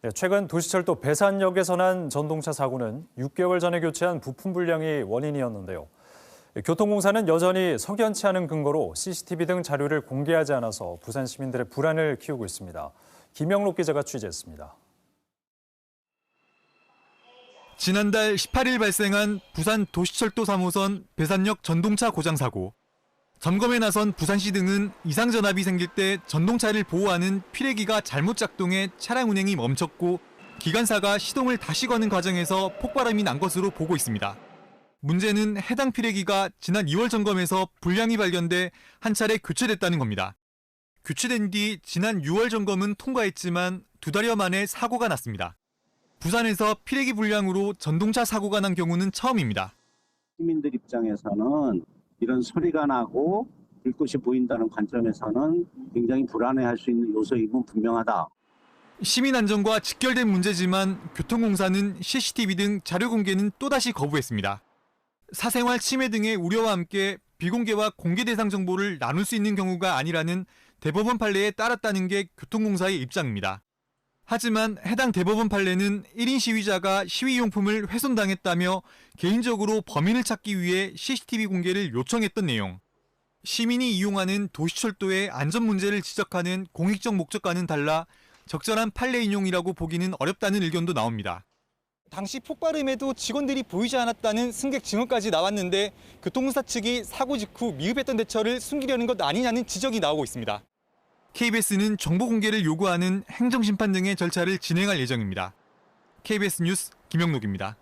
네, 최근 도시철도 배산역에서 난 전동차 사고는 6개월 전에 교체한 부품 불량이 원인이었는데요. 교통공사는 여전히 석연치 않은 근거로 CCTV 등 자료를 공개하지 않아서 부산 시민들의 불안을 키우고 있습니다. 김영록 기자가 취재했습니다. 지난달 18일 발생한 부산 도시철도 3호선 배산역 전동차 고장 사고. 점검에 나선 부산시 등은 이상 전압이 생길 때 전동차를 보호하는 피레기가 잘못 작동해 차량 운행이 멈췄고 기관사가 시동을 다시 거는 과정에서 폭발음이 난 것으로 보고 있습니다. 문제는 해당 피레기가 지난 2월 점검에서 불량이 발견돼 한 차례 교체됐다는 겁니다. 교체된 뒤 지난 6월 점검은 통과했지만 두 달여 만에 사고가 났습니다. 부산에서 피레기 불량으로 전동차 사고가 난 경우는 처음입니다. 시민들 입장에서는 이런 소리가 나고 불꽃이 보인다는 관점에서는 굉장히 불안해할 수 있는 요소임은 분명하다. 시민 안전과 직결된 문제지만 교통공사는 CCTV 등 자료 공개는 또다시 거부했습니다. 사생활 침해 등의 우려와 함께 비공개와 공개 대상 정보를 나눌 수 있는 경우가 아니라는 대법원 판례에 따랐다는 게 교통공사의 입장입니다. 하지만 해당 대법원 판례는 1인 시위자가 시위용품을 훼손당했다며 개인적으로 범인을 찾기 위해 CCTV 공개를 요청했던 내용. 시민이 이용하는 도시철도의 안전 문제를 지적하는 공익적 목적과는 달라 적절한 판례 인용이라고 보기는 어렵다는 의견도 나옵니다. 당시 폭발음에도 직원들이 보이지 않았다는 승객 증언까지 나왔는데 교통공사 측이 사고 직후 미흡했던 대처를 숨기려는 것 아니냐는 지적이 나오고 있습니다. KBS는 정보 공개를 요구하는 행정심판 등의 절차를 진행할 예정입니다. KBS 뉴스 김영록입니다.